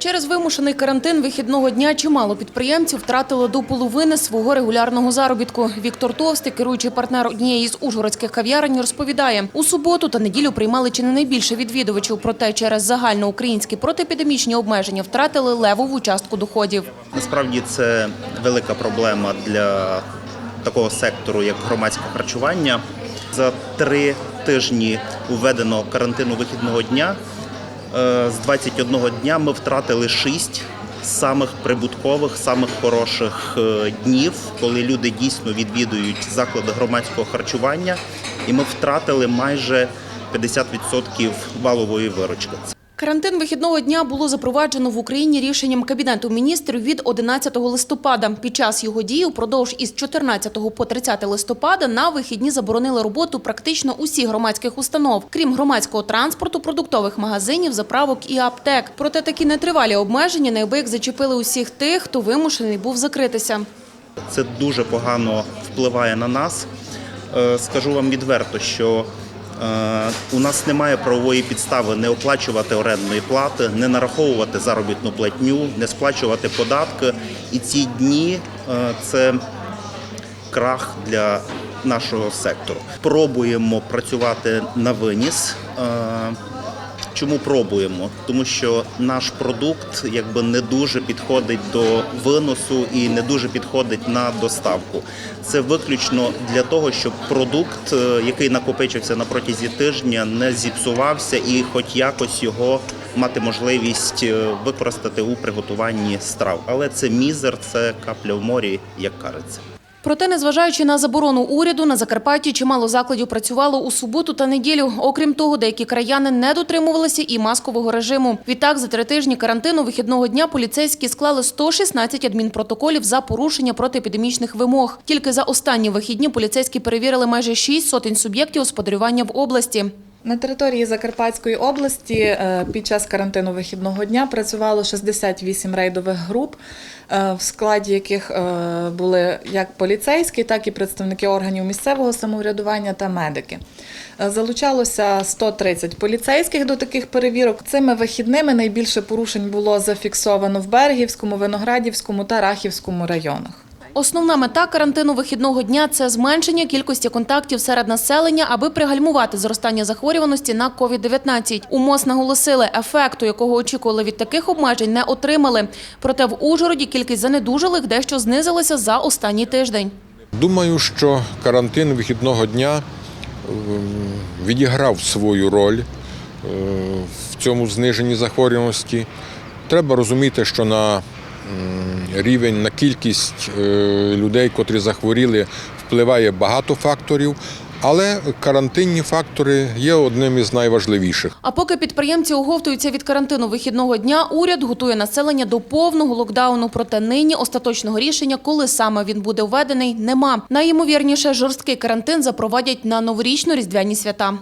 Через вимушений карантин вихідного дня чимало підприємців втратили до половини свого регулярного заробітку. Віктор Товстий, керуючий партнер однієї з ужгородських кав'ярень, розповідає, у суботу та неділю приймали чи не найбільше відвідувачів, проте через загальноукраїнські протиепідемічні обмеження втратили левову частку доходів. Насправді це велика проблема для такого сектору, як громадське харчування. За три тижні введеного карантину вихідного дня з 21 дня ми втратили 6 самих прибуткових, самих хороших е, днів, коли люди дійсно відвідують заклади громадського харчування, і ми втратили майже 50% валової виручки. Карантин вихідного дня було запроваджено в Україні рішенням Кабінету міністрів від 11 листопада. Під час його дії впродовж із 14 по 30 листопада на вихідні заборонили роботу практично усіх громадських установ, крім громадського транспорту, продуктових магазинів, заправок і аптек. Проте такі нетривалі обмеження неабияк зачепили усіх тих, хто вимушений був закритися. Це дуже погано впливає на нас. Е, Скажу вам відверто, що у нас немає правової підстави не оплачувати орендної плати, не нараховувати заробітну платню, не сплачувати податки. І ці дні е, це крах для нашого сектору. Пробуємо працювати на виніс. Чому пробуємо? Тому що наш продукт якби не дуже підходить до виносу і не дуже підходить на доставку. Це виключно для того, щоб продукт, е, який накопичився на протязі тижня, не зіпсувався і хоч якось його мати можливість е, використати у приготуванні страв. Але це мізер, це капля в морі, як кажеться. Проте, незважаючи на заборону уряду, на Закарпатті чимало закладів працювало у суботу та неділю. Окрім того, деякі краяни не дотримувалися і маскового режиму. Відтак, за три тижні карантину вихідного дня поліцейські склали 116 адмінпротоколів за порушення протиепідемічних вимог. Тільки за останні вихідні поліцейські перевірили майже 6 сотень суб'єктів господарювання в області. На території Закарпатської області е, під час карантину вихідного дня працювало 68 рейдових груп, е, в складі яких е, були як поліцейські, так і представники органів місцевого самоврядування та медики. Залучалося 130 поліцейських до таких перевірок. Цими вихідними найбільше порушень було зафіксовано в Бергівському, Виноградівському та Рахівському районах. Основна мета карантину вихідного дня – це зменшення кількості контактів серед населення, аби пригальмувати зростання захворюваності на COVID-19. У МОЗ наголосили, ефекту, якого очікували від таких обмежень, не отримали. Проте в Ужгороді кількість занедужалих дещо знизилася за останній тиждень. Думаю, що карантин вихідного дня ем, відіграв свою роль е, в цьому зниженні захворюваності. Треба розуміти, що на рівень, на кількість е, людей, котрі захворіли, впливає багато факторів, але карантинні фактори є одним із найважливіших. А поки підприємці оговтуються від карантину вихідного дня, уряд готує населення до повного локдауну. Проте нині остаточного рішення, коли саме він буде введений, нема. Найімовірніше, жорсткий карантин запровадять на новорічно-різдвяні свята.